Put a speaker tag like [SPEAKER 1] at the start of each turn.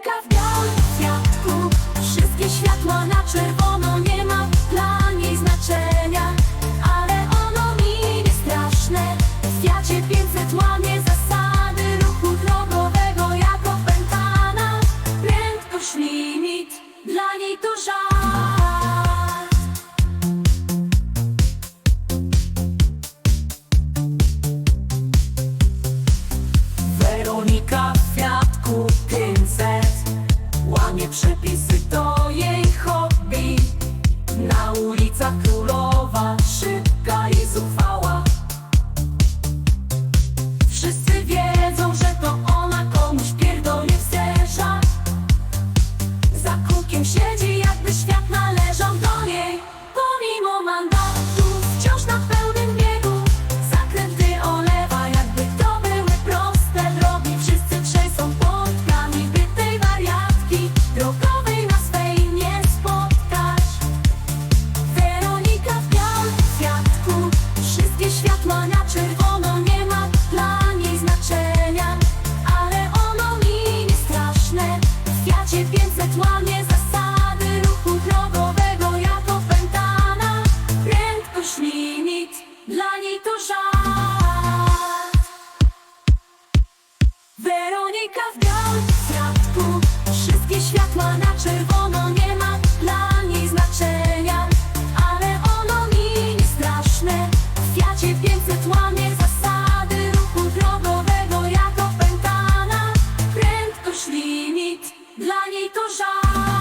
[SPEAKER 1] Fabryka w białym kwiatku Wszystkie światła na czerwono Nie ma. Dla niej znaczenia Ale ono mi nie straszne. W Fiacie 500 łamie zasady ruchu drogowego Jako pętana. Prędkość limit Dla niej to żal. przepisów Dla niej to żart. Weronika w białym fratku Wszystkie światła na czerwono nie ma Dla niej znaczenia Ale ono mi nie straszne. W Fiacie 500 łamie zasady ruchu drogowego jako opętana Prędkość limit. Dla niej to żart.